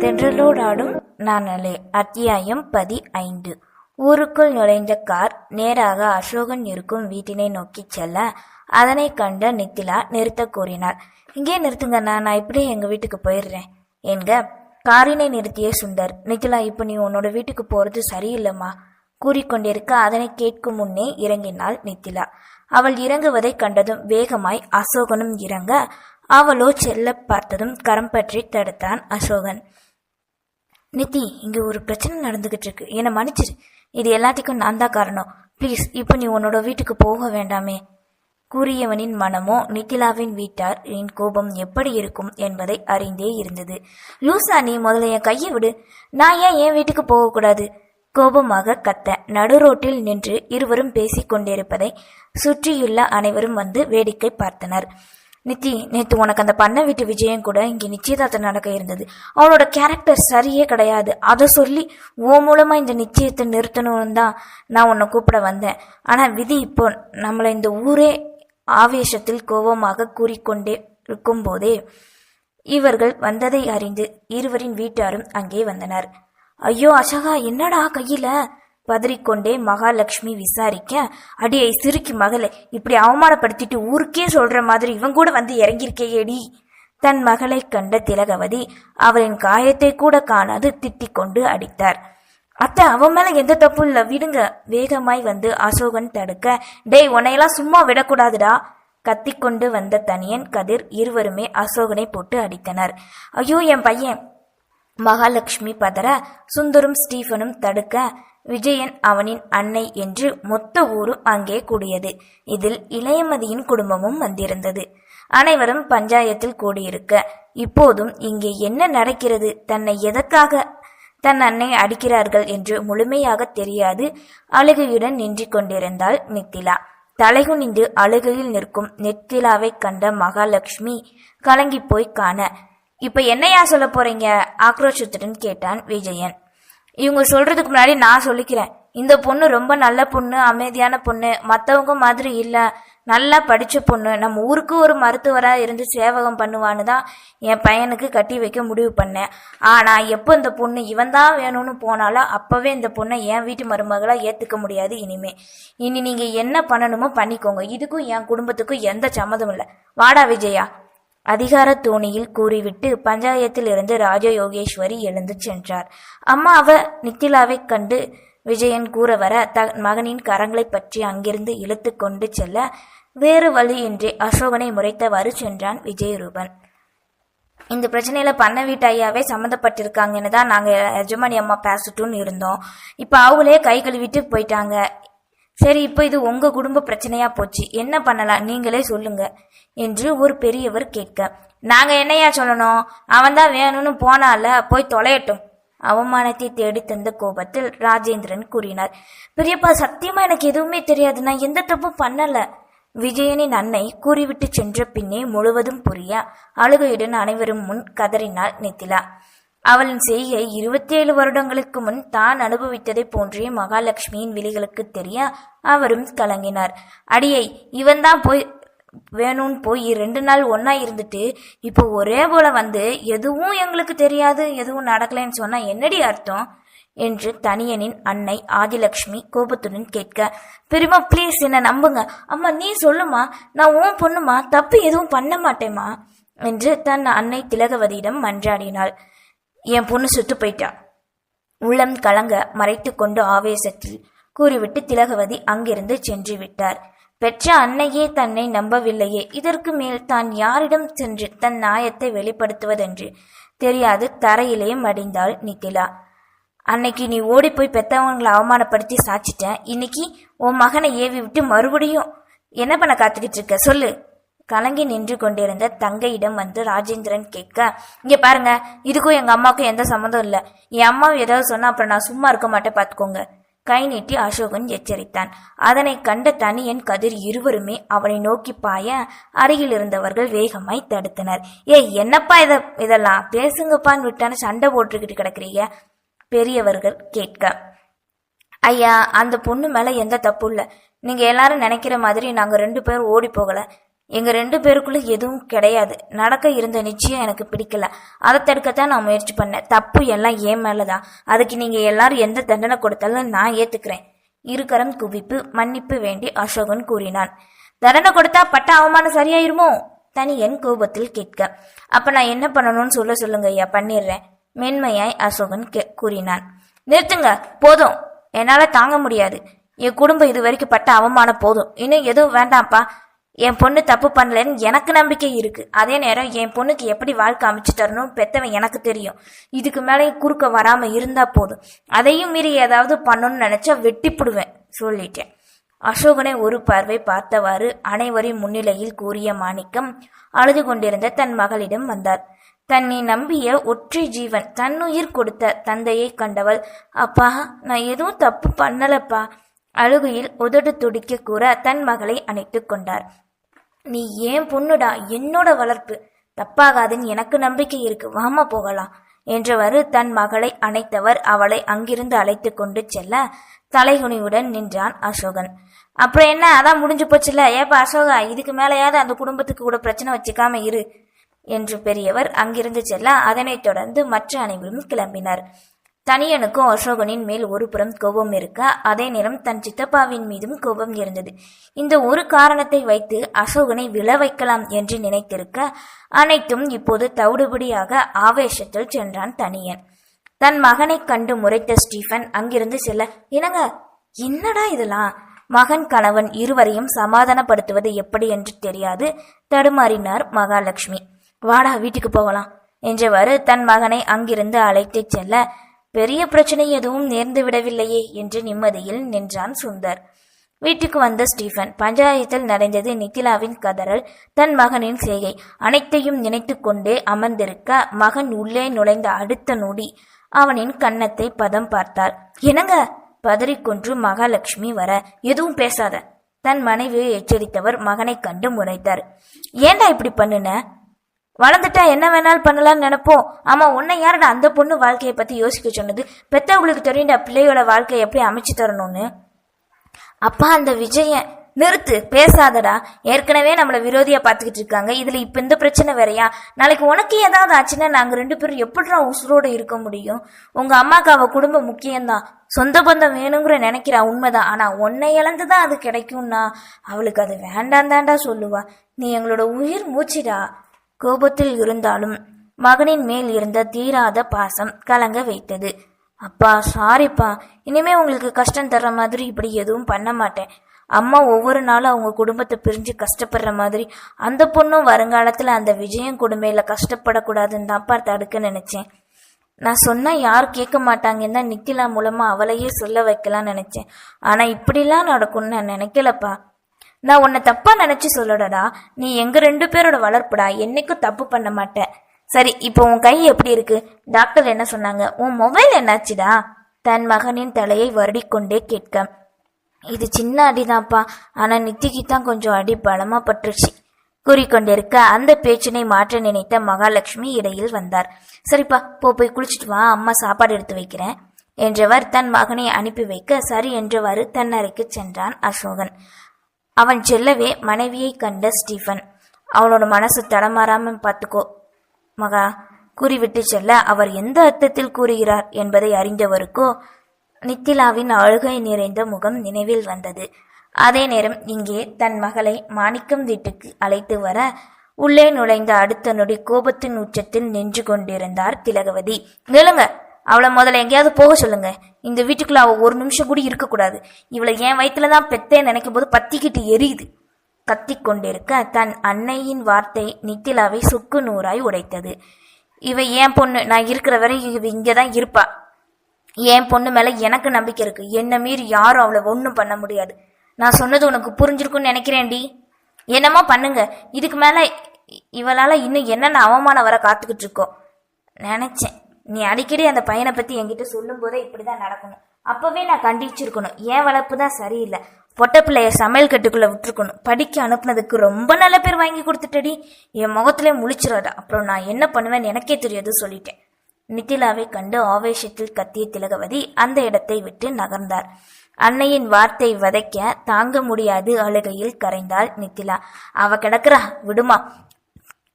தென்றலோடாடும் நானலே. அத்தியாயம் பதி ஐந்து ஊருக்குள் நுழைந்த கார் நேராக அசோகன் இருக்கும் வீட்டினை நோக்கிச் செல்ல அதனை கண்ட நித்திலா நிறுத்தக் கூறினார் இங்கே நிறுத்துங்கண்ணா நான் இப்படியே எங்க வீட்டுக்கு போயிடுறேன். என்க காரினை நிறுத்திய சுந்தர். நித்திலா இப்போ நீ உன்னோட வீட்டுக்கு போறது சரியில்லைம்மா. கூறிக்கொண்டிருக்க அதனை கேட்கும் முன்னே இறங்கினாள் நித்திலா. அவள் இறங்குவதைக் கண்டதும் வேகமாய் அசோகனும் இறங்க அவளோ செல்ல பார்த்ததும் கரம் பற்றி தடுத்தான் அசோகன். நித்தி இங்கே ஒரு பிரச்சனை நடந்துகிட்டு இருக்கு என்னை மன்னிச்சிரு. இது எல்லாத்துக்கும் நான் தான் காரணம். ப்ளீஸ் இப்போ நீ உன்னோட வீட்டுக்கு போக வேண்டாமே. கூறியவனின் மனமோ நித்திலாவின் வீட்டார் என் கோபம் எப்படி இருக்கும் என்பதை அறிந்தே இருந்தது. லூசா நீ முதல்ல என் கையை விடு. நான் ஏன் என் வீட்டுக்கு போகக்கூடாது? கோபமாக கத்த நடுரோட்டில் நின்று இருவரும் பேசிக் கொண்டிருப்பதை சுற்றியுள்ள அனைவரும் வந்து வேடிக்கை பார்த்தனர். நித்தி நேத்து உனக்கு அந்த பண்ண வீட்டு விஜயம் கூட இங்க நிச்சயதார்த்தம் நடக்க இருந்தது. அவளோட கேரக்டர் சரியே கிடையாது. அதை சொல்லி ஓ மூலமா இந்த நிச்சயத்தை நிறுத்தணும்னு தான் நான் உன்னை கூப்பிட வந்தேன். ஆனா விதி இப்போ நம்மளை இந்த ஊரே ஆவேசத்தில் கோபமாக கூறிக்கொண்டே இருக்கும்போதே இவர்கள் வந்ததை அறிந்து இருவரின் வீட்டாரும் அங்கே வந்தனர். ஐயோ அசகா என்னடா கையில? பதறிக்கொண்டே மகாலட்சுமி விசாரிக்க அடியை சிறுக்கி மகளை இப்படி அவமானப்படுத்திட்டு ஊருக்கே சொல்ற மாதிரி இவன் கூட வந்து இறங்கியிருக்கேயேடி. தன் மகளைக் கண்ட திலகவதி அவளின் காயத்தை கூட காணாது திட்டிக் கொண்டு அடித்தார். அத்தை அவன் மேல எந்த தப்பும் இல்ல விடுங்க. வேகமாய் வந்து அசோகன் தடுக்க டேய் உன்னையெல்லாம் சும்மா விடக்கூடாதுடா. கத்திக்கொண்டு வந்த தனியன் கதிர் இருவருமே அசோகனை போட்டு அடித்தனர். ஐயோ என் பையன். மகாலட்சுமி பதற சுந்தரும் ஸ்டீஃபனும் தடுக்க விஜயன் அவனின் அன்னை என்று மொத்த ஊரும் அங்கே கூடியது. இதில் இளையமதியின் குடும்பமும் வந்திருந்தது. அனைவரும் பஞ்சாயத்தில் கூடியிருக்க இப்போதும் இங்கே என்ன நடக்கிறது? தன்னை எதற்காக தன் அன்னை அடிக்கிறார்கள் என்று முழுமையாக தெரியாது. அழுகையுடன் நின்று கொண்டிருந்தாள் நித்திலா தலைகுனிந்து அழுகையில் நிற்கும் நெத்திலாவைக் கண்ட மகாலட்சுமி கலங்கி போய் காண இப்ப என்னையா சொல்ல போறீங்க? ஆக்ரோஷத்துடன் கேட்டான் விஜயன். இவங்க சொல்றதுக்கு முன்னாடி நான் சொல்லிக்கிறேன். இந்த பொண்ணு ரொம்ப நல்ல பொண்ணு அமைதியான பொண்ணு மற்றவங்க மாதிரி இல்லை நல்லா படித்த பொண்ணு. நம்ம ஊருக்கு ஒரு மருத்துவராக இருந்து சேவகம் பண்ணுவான்னு தான் என் பையனுக்கு கட்டி வைக்க முடிவு பண்ணேன். ஆனால் எப்போ இந்த பொண்ணு இவன் தான் வேணும்னு போனாலோ அப்போவே இந்த பொண்ணை என் வீட்டு மருமகளாக ஏற்றுக்க முடியாது இனிமே. இனி நீங்கள் என்ன பண்ணணுமோ பண்ணிக்கோங்க. இதுக்கும் என் குடும்பத்துக்கும் எந்த சம்மதம் இல்லை. வாடா விஜயா. அதிகார தோணியில் கூறிவிட்டு பஞ்சாயத்தில் இருந்து ராஜயோகேஸ்வரி எழுந்து சென்றார். அம்மா அவ நித்திலாவைக் கண்டு விஜயன் கூற வர த மகனின் கரங்களைப் பற்றி அங்கிருந்து இழுத்து கொண்டு செல்ல வேறு வழியின்றி அசோகனை முறைத்தவாறு சென்றான் விஜயரூபன். இந்த பிரச்சனையில பண்ண வீட்டு ஐயாவே சம்மந்தப்பட்டிருக்காங்கன்னு தான் நாங்க எஜமானி அம்மா பேசட்டும்னு இருந்தோம். இப்ப அவங்களே கை கழுவிட்டு போயிட்டாங்க. சரி இப்போ இது உங்க குடும்ப பிரச்சனையா போச்சு. என்ன பண்ணலாம்? நீங்களே சொல்லுங்க. என்று ஒரு பெரியவர் கேட்க. நாங்க என்னையா சொல்லணும்? அவன்தான் வேணும்னு போனால போய் தொலையட்டும். அவமானத்தை தேடி தந்த கோபத்தில் ராஜேந்திரன் கூறினார். பெரியப்பா சத்தியமா எனக்கு எதுவுமே தெரியாது. நான் எந்த தப்பும் பண்ணல. விஜயனின் அன்னை கூறிவிட்டு சென்ற பின்னே முழுவதும் புரிய. அழுகையுடன் அனைவரும் முன் கதறினாள் நித்திலா. அவளின் செய்கை இருபத்தேழு வருடங்களுக்கு முன் தான் அனுபவித்ததை போன்றே மகாலட்சுமியின் விழிகளுக்கு தெரிய அவரும் கலங்கினார். அடியை இவன்தான் போய் வேணும்னு போய் ரெண்டு நாள் ஒன்னா இருந்துட்டு இப்போ ஒரே போல வந்து எதுவும் எங்களுக்கு தெரியாது எதுவும் நடக்கலைன்னு சொன்னா என்னடி அர்த்தம்? என்று தனியனின் அன்னை ஆதிலக்ஷ்மி கோபத்துடன் கேட்க பெரியமா ப்ளீஸ் என்ன நம்புங்க. அம்மா நீ சொல்லுமா நான் உன் பொண்ணுமா தப்பு எதுவும் பண்ண மாட்டேம்மா என்று தன் அன்னை திலகவதியிடம் மன்றாடினாள். என் பொண்ணு சுட்டு போயிட்டா. உள்ளம் கலங்க மறைத்து கொண்டு ஆவேசத்தில் கூறிவிட்டு திலகவதி அங்கிருந்து சென்று விட்டார். பெற்ற அன்னையே தன்னை நம்பவில்லையே. இதற்கு மேல் தான் யாரிடம் சென்று தன் நியாயத்தை வெளிப்படுத்துவதென்று தெரியாது. தரையிலேயே மடிந்தாள் நிக்கிலா அன்னைக்கு நீ ஓடி போய் பெத்தவங்களை அவமானப்படுத்தி சாச்சிட்ட. இன்னைக்கு உன் மகனை ஏவி விட்டு மறுபடியும் என்ன பண்ண காத்துக்கிட்டு இருக்க? சொல்லு. கலங்கி நின்று கொண்டிருந்த தங்கையிடம் வந்து ராஜேந்திரன் கேட்க இங்க பாருங்க இதுக்கும் எங்க அம்மாவுக்கும் எந்த சம்மந்தம் இல்ல. என் அம்மாவும் ஏதாவது சொன்னா அப்புறம் நான் சும்மா இருக்க மாட்டேன் பாத்துக்கோங்க. கை நீட்டி அசோகன் எச்சரித்தான். அதனை கண்ட தனியன் கதிர் இருவருமே அவனை நோக்கி பாய அருகில் இருந்தவர்கள் வேகமாய் தடுத்தனர். ஏய் என்னப்பா இத இதெல்லாம்? பேசுங்கப்பான்னு விட்டான்னு சண்டை போட்டுக்கிட்டு கிடக்குறீங்க? பெரியவர்கள் கேட்க ஐயா அந்த பொண்ணு மேல எந்த தப்பு இல்ல. நீங்க எல்லாரும் நினைக்கிற மாதிரி நாங்க ரெண்டு பேரும் ஓடி போகல. எங்கள் ரெண்டு பேருக்குள்ள எதுவும் கிடையாது. நடக்க இருந்த நிச்சயம் எனக்கு பிடிக்கல. அதை தடுக்கத்தான் நான் முயற்சி பண்ணேன். தப்பு எல்லாம் ஏன் மேலதான். அதுக்கு நீங்கள் எல்லாரும் எந்த தண்டனை கொடுத்தாலும் நான் ஏற்றுக்கிறேன் இருக்கரம் குவிப்பு மன்னிப்பு வேண்டி அசோகன் கூறினான். தண்டனை கொடுத்தா பட்ட அவமானம் சரியாயிருமோ? தனியன் கோபத்தில் கேட்க. அப்ப நான் என்ன பண்ணணும்னு சொல்ல சொல்லுங்க ஐயா பண்ணிடுறேன். மென்மையாய் அசோகன் கே- கூறினான். நிறுத்துங்க போதும். என்னால தாங்க முடியாது. என் குடும்பம் இது வரைக்கும் பட்ட அவமானம் போதும். இன்னும் எதுவும் வேண்டாம்ப்பா. என் பொண்ணு தப்பு பண்ணலன்னு எனக்கு நம்பிக்கை இருக்கு. அதே நேரம் என் பொண்ணுக்கு எப்படி வாழ்க்கை அமைச்சு தரணும்னு பெத்தவன் எனக்கு தெரியும். இதுக்கு மேலே குறுக்க வராம இருந்தா போதும். அதையும் மீறி ஏதாவது பண்ணணும்னு நினைச்சா வெட்டிப்புடுவேன் சொல்லிட்டேன். அசோகனை ஒரு பார்வை பார்த்தவாறு அனைவரின் முன்னிலையில் கூறிய மாணிக்கம் அழுது கொண்டிருந்த தன் மகளிடம் வந்தார். தன்னை நம்பிய ஒற்றை ஜீவன் தன்னுயிர் கொடுத்த தந்தையை கண்டவள் அப்பா நான் எதுவும் தப்பு பண்ணலப்பா. அழுகையில் உதடு துடிக்க கூற தன் மகளை அணைத்து கொண்டார். நீ ஏன் பொண்ணுடா? என்னோட வளர்ப்பு. தப்பாகாதுன்னு எனக்கு நம்பிக்கை இருக்கு. வாமா போகலாம் என்றவாறு தன் மகளை அணைத்தவர் அவளை அங்கிருந்து அழைத்து கொண்டு செல்ல தலைகுனிவுடன் நின்றான் அசோகன். அப்புறம் என்ன? அதான் முடிஞ்சு போச்சுல ஏப்பா அசோகா இதுக்கு மேலேயாவது அந்த குடும்பத்துக்கு கூட பிரச்சனை வச்சுக்காம இரு என்று பெரியவர் அங்கிருந்து செல்ல அதனைத் தொடர்ந்து மற்ற அனைவரும் கிளம்பினர். தனியனுக்கும் அசோகனின் மேல் ஒரு புறம் கோபம் இருக்க அதே நேரம் தன் சித்தப்பாவின் மீதும் கோபம் இருந்தது. இந்த ஒரு காரணத்தை வைத்து அசோகனை விழ வைக்கலாம் என்று நினைத்திருக்க அனைத்தும் இப்போது தவிடுபடியாக ஆவேசத்தில் சென்றான் தனியன். தன் மகனைக் கண்டு முறைத்த ஸ்டீஃபன் அங்கிருந்து செல்ல என்னங்க என்னடா இதெல்லாம்? மகன் கணவன் இருவரையும் சமாதானப்படுத்துவது எப்படி என்று தெரியாது தடுமாறினார் மகாலட்சுமி. வாடா வீட்டுக்கு போகலாம் என்றவாறு தன் மகனை அங்கிருந்து அழைத்துச் செல்ல பெரிய பிரச்சனை எதுவும் நேர்ந்து விடவில்லையே என்று நிம்மதியில் நின்றான் சுந்தர். வீட்டுக்கு வந்த ஸ்டீஃபன் பஞ்சாயத்தில் நடந்தது நித்திலாவின் கதறல் தன் மகனின் செய்கை அனைத்தையும் நினைத்து கொண்டே அமர்ந்திருக்க மகன் உள்ளே நுழைந்த அடுத்த நொடி அவனின் கன்னத்தை பதம் பார்த்தார் என்னங்க? பதறிக்கொன்று மகாலட்சுமி வர எதுவும் பேசாத. தன் மனைவியை எச்சரித்தவர் மகனை கண்டு முறைத்தார். ஏன்டா இப்படி பண்ணுன? வளர்ந்துட்டா என்ன வேணாலும் பண்ணலாம்னு நினைப்போம். ஆமா உன்னை யாரடா அந்த பொண்ணு வாழ்க்கையை பத்தி யோசிக்க சொன்னது? பெத்தவங்களுக்கு தெரியும்டா பிள்ளையோட வாழ்க்கையை எப்படி அமைச்சு தரணும்னு. அப்பா அந்த விஜயன் நிறுத்து பேசாதடா. ஏற்கனவே நம்மளை விரோதியா பார்த்துக்கிட்டு இருக்காங்க. இதுல இப்ப இந்த பிரச்சனை வேறையா? நாளைக்கு உனக்கு ஏதாவது ஆச்சுன்னா நாங்க ரெண்டு பேரும் எப்படிடா உசுரோட இருக்க முடியும்? உங்க அம்மாக்கு அவ குடும்பம் முக்கியம்தான். சொந்த பந்தம் வேணுங்கிற நினைக்கிறா உண்மைதான். ஆனா உன்னை இழந்துதான் அது கிடைக்கும்னா அவளுக்கு அது வேண்டாம் தாண்டா சொல்லுவா. நீ எங்களோட உயிர் மூச்சிடா. கோபத்தில் இருந்தாலும் மகனின் மேல் இருந்த தீராத பாசம் கலங்க வைத்தது. அப்பா சாரிப்பா இனிமே உங்களுக்கு கஷ்டம் தர்ற மாதிரி இப்படி எதுவும் பண்ண மாட்டேன். அம்மா ஒவ்வொரு நாளும் அவங்க குடும்பத்தை பிரிஞ்சு கஷ்டப்படுற மாதிரி அந்த பொண்ணும் வருங்காலத்துல அந்த விஜயம் குடும்பையில கஷ்டப்படக்கூடாதுன்னு தான்ப்பா தடுக்க நினைச்சேன். நான் சொன்னா யார் கேட்க மாட்டாங்கன்னு தான் நிக்கிலா மூலமா அவளையே சொல்ல வைக்கலாம்னு நினைச்சேன். ஆனா இப்படிலாம் நடக்கும்னு நான் நினைக்கலப்பா. நான் உன்னை தப்பா நினைச்சு சொல்லடா நீ எங்க ரெண்டு பேரோட வளர்ப்புடா. என்னைக்கும் தப்பு பண்ண மாட்டேன் சரி இப்போ உன் கை எப்படி இருக்கு? டாக்டர் என்ன சொன்னாங்க? உன் மொபைல் என்னாச்சுடா? தன் மகனின் தலையை வருடிக்கொண்டே கேட்க. இது சின்ன அடிதான்ப்பா. ஆனா நித்திக்கு தான் கொஞ்சம் அடி பலமா பட்டுருச்சு. கூறிக்கொண்டிருக்க அந்த பேச்சினை மாற்ற நினைத்த மகாலட்சுமி இடையில் வந்தார். சரிப்பா போ போய் குளிச்சுட்டு வா. அம்மா சாப்பாடு எடுத்து வைக்கிறேன் என்றவர் தன் மகனை அனுப்பி வைக்க சரி என்றவாறு தன் அறைக்கு சென்றான் அசோகன். அவன் செல்லவே மனைவியை கண்ட ஸ்டீஃபன். அவனோட மனசு தடமாறாம பார்த்துக்கோ மகா கூறிவிட்டு செல்ல அவர் எந்த அர்த்தத்தில் கூறுகிறார் என்பதை அறிந்தவருக்கோ நித்திலாவின் அழுகை நிறைந்த முகம் நினைவில் வந்தது. அதே நேரம் இங்கே தன் மகளை மாணிக்கம் வீட்டுக்கு அழைத்து வர உள்ளே நுழைந்த அடுத்த நொடி கோபத்தின் உச்சத்தில் நின்று கொண்டிருந்தார் திலகவதி. நிலுங்க அவளை முதல்ல எங்கேயாவது போக சொல்லுங்க. இந்த வீட்டுக்குள்ள அவள் ஒரு நிமிஷம் கூட இருக்கக்கூடாது. இவளை என் வயிற்றுல தான் பெத்தே நினைக்கும் போது பத்திக்கிட்டு எரியுது. கத்திக்கொண்டிருக்க தன் அன்னையின் வார்த்தை நித்திலாவை சுக்கு நூறாய் உடைத்தது. இவ என் பொண்ணு நான் இருக்கிற வரை இவ இங்கதான் இருப்பா. என் பொண்ணு மேல எனக்கு நம்பிக்கை இருக்கு. என்ன மீறி யாரும் அவளை ஒன்றும் பண்ண முடியாது. நான் சொன்னது உனக்கு புரிஞ்சிருக்குன்னு நினைக்கிறேன்டி. என்னமோ பண்ணுங்க. இதுக்கு மேல இவளால் இவளால இன்னும் என்னென்ன அவமானம் வர காத்துக்கிட்டு இருக்கோம் நினைச்சேன். நீ அடிக்கடி அந்த பையனை பத்தி என்கிட்ட சொல்லும் போதே இப்படிதான் நடக்கணும். அப்பவே நான் கண்டிச்சிருக்கணும். என் வளர்ப்பு தான் சரியில்லை. பொட்ட பிள்ளைய சமையல் கட்டுக்குள்ள விட்டுருக்கணும். படிக்க அனுப்புனதுக்கு ரொம்ப நல்ல பேர் வாங்கி கொடுத்துட்டடி. என் முகத்திலே முழிச்சிடாத அப்புறம் நான் என்ன பண்ணுவேன்னு எனக்கே தெரியாது சொல்லிட்டேன். நித்திலாவை கண்டு ஆவேசத்தில் கத்திய திலகவதி அந்த இடத்தை விட்டு நகர்ந்தார். அன்னையின் வார்த்தை வதைக்க தாங்க முடியாது அழுகையில் கரைந்தாள் நித்திலா. அவ கிடக்குறா விடுமா?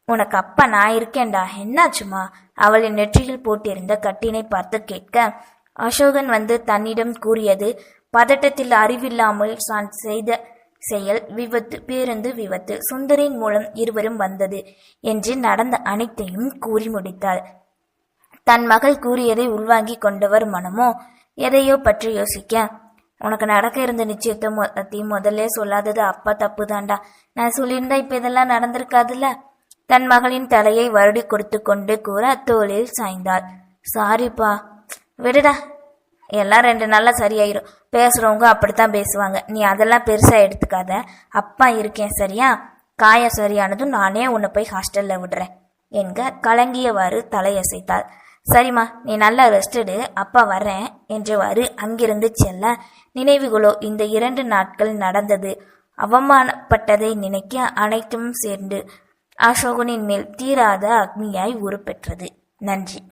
உனக்கு அப்பா நான் இருக்கேன்டா. என்னாச்சுமா? அவளின் நெற்றியில் போட்டிருந்த கட்டினை பார்த்து கேட்க அசோகன் வந்து தன்னிடம் கூறியது பதட்டத்தில் அறிவில்லாமல் தான் செய்த செயல் விபத்து பேருந்து விபத்து சுந்தரின் மூலம் இருவரும் வந்தது என்று நடந்த அனைத்தையும் கூறி முடித்தாள். தன் மகள் கூறியதை உள்வாங்கிக் கொண்டவர் மனமோ எதையோ பற்றி யோசிக்க உனக்கு நடக்க இருந்த நிச்சயத்தை மொத்தத்தையும் முதல்ல சொல்லாதது அப்பா தப்பு தாண்டா நான் சொல்லியிருந்தா இப்ப இதெல்லாம் நடந்திருக்காதுல்ல? தன் மகளின் தலையை வருடி கொடுத்து கொண்டு கூற தோளில் சாய்ந்தாள். சாரிப்பா விடுடா. எல்லாம் ரெண்டு நாள்ல சரியாயிரும். பேசுகிறவங்க அப்படித்தான் பேசுவாங்க. நீ அதெல்லாம் பெருசாக எடுத்துக்காத. அப்பா இருக்கேன் சரியா? காயம் சரியானதும் நானே உன்னை போய் ஹாஸ்டலில் விடுறேன் என்க கலங்கியவாறு தலையசைத்தாள். சரிம்மா நீ நல்லா ரெஸ்டடு அப்பா வரேன் என்றவாறு அங்கிருந்து செல்ல. நினைவுகளோ இந்த இரண்டு நாட்கள் நடந்தது. அவமானப்பட்டதை நினைக்க அனைத்தும் சேர்ந்து அசோகனின் மேல் தீராத அக்னியாய் உருப்பெற்றது. நன்றி.